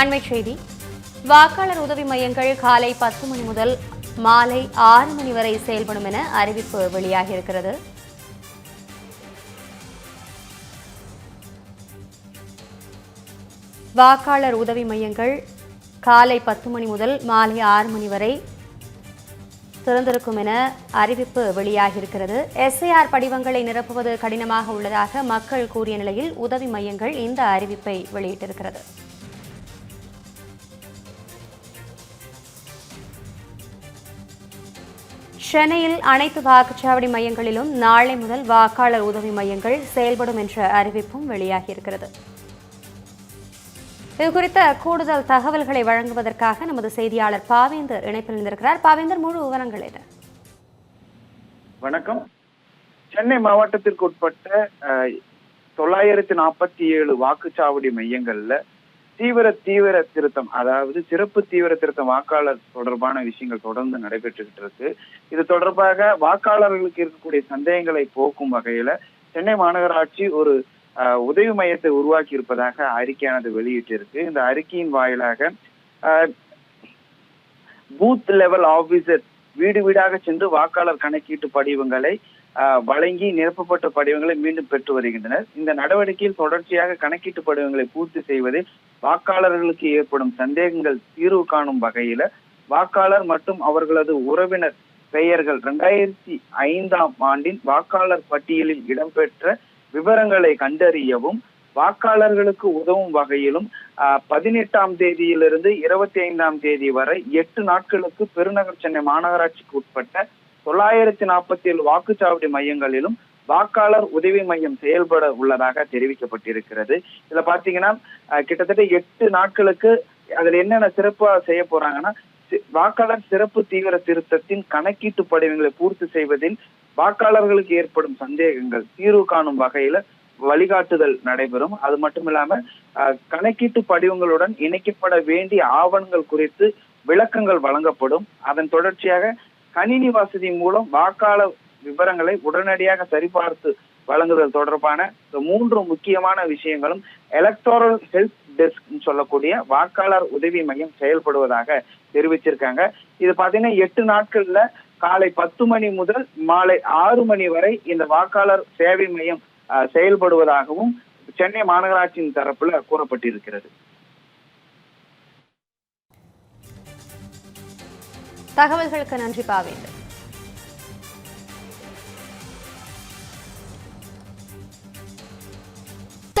அண்மைச் செய்தி. வாக்காளர் உதவி மையங்கள் காலை பத்து மணி முதல் மாலை ஆறு மணி வரை செயல்படும் என அறிவிப்பு வெளியாகியிருக்கிறது. வாக்காளர் உதவி மையங்கள் காலை பத்து மணி முதல் மாலை ஆறு மணி வரை திறந்திருக்கும் என அறிவிப்பு வெளியாகியிருக்கிறது. எஸ்ஐஆர் படிவங்களை நிரப்புவது கடினமாக உள்ளதாக மக்கள் கூறிய நிலையில் உதவி மையங்கள் இந்த அறிவிப்பை வெளியிட்டிருக்கிறது. சென்னையில் அனைத்து வாக்குச்சாவடி மையங்களிலும் நாளை முதல் வாக்காளர் உதவி மையங்கள் செயல்படும் என்ற அறிவிப்பும் வெளியாகியிருக்கிறது. இது குறித்த கூடுதல் தகவல்களை வழங்குவதற்காக நமது செய்தியாளர் பாவேந்தர் இணைப்பில் இருந்திருக்கிறார் பாவேந்தர் முழு விவரங்கள் என்ன வணக்கம். சென்னை மாவட்டத்திற்கு உட்பட்ட தொள்ளாயிரத்தி நாற்பத்தி ஏழு வாக்குச்சாவடி மையங்கள்ல தீவிர தீவிர திருத்தம் அதாவது சிறப்பு தீவிர திருத்தம் வாக்காளர் தொடர்பான விஷயங்கள் தொடர்ந்து நடைபெற்றுக்கிட்டு இருக்கு. இது தொடர்பாக வாக்காளர்களுக்கு இருக்கக்கூடிய சந்தேகங்களை போக்கும் வகையில சென்னை மாநகராட்சி ஒரு அஹ், உதவி மையத்தை உருவாக்கி இருப்பதாக அறிக்கையானது வெளியிட்டிருக்கு இந்த அறிக்கையின் வாயிலாக பூத் லெவல் ஆபீசர் வீடு வீடாக சென்று வாக்காளர் கணக்கீட்டு படிவங்களை வழங்கி நிரப்பப்பட்ட படிவங்களை மீண்டும் பெற்று வருகின்றனர். இந்த நடவடிக்கையில் தொடர்ச்சியாக கணக்கீட்டு படிவங்களை பூர்த்தி செய்வதில் வாக்காளர்களுக்கு ஏற்படும் சந்தேகங்கள் தீர்வு காணும் வகையில வாக்காளர் மற்றும் அவர்களது உறவினர் பெயர்கள் இரண்டாயிரத்தி ஐந்தாம் ஆண்டின் வாக்காளர் பட்டியலில் இடம்பெற்ற விவரங்களை கண்டறியவும் வாக்காளர்களுக்கு உதவும் வகையிலும் பதினெட்டாம் தேதியிலிருந்து இருபத்தி ஐந்தாம் தேதி வரை எட்டு நாட்களுக்கு பெருநகர் சென்னை மாநகராட்சிக்கு உட்பட்ட தொள்ளாயிரத்தி நாற்பத்தி ஏழு வாக்குச்சாவடி மையங்களிலும் வாக்காளர் உதவி மையம் செயல்பட உள்ளதாக தெரிவிக்கப்பட்டிருக்கிறது. இதுல பாத்தீங்கன்னா கிட்டத்தட்ட எட்டு நாட்களுக்கு அதுல என்னென்ன சிறப்பா செய்ய போறாங்கன்னா வாக்காளர் சிறப்பு தீவிர திருத்தத்தின் கணக்கீட்டு படிவங்களை பூர்த்தி செய்வதில் வாக்காளர்களுக்கு ஏற்படும் சந்தேகங்கள் தீர்வு காணும் வகையில வழிகாட்டுதல் நடைபெறும். அது மட்டும் இல்லாம கணக்கீட்டு படிவங்களுடன் இணைக்கப்பட வேண்டிய ஆவணங்கள் குறித்து விளக்கங்கள் வழங்கப்படும். அதன் தொடர்ச்சியாக கணினி வசதி மூலம் வாக்காளர் விவரங்களை உடனடியாக சரிபார்த்து வழங்குதல் தொடர்பான மூன்று முக்கியமான விஷயங்களும் எலக்டோரல் ஹெல்ப் டெஸ்க் சொல்லக்கூடிய வாக்காளர் உதவி மையம் செயல்படுவதாக தெரிவிச்சிருக்காங்க. இது பாத்தீங்கன்னா எட்டு நாட்கள்ல காலை பத்து மணி முதல் மாலை ஆறு மணி வரை இந்த வாக்காளர் சேவை மையம் செயல்படுவதாகவும் சென்னை மாநகராட்சியின் தரப்புல கூறப்பட்டிருக்கிறது. தகவல்களுக்கு நன்றி பாவேந்தர்.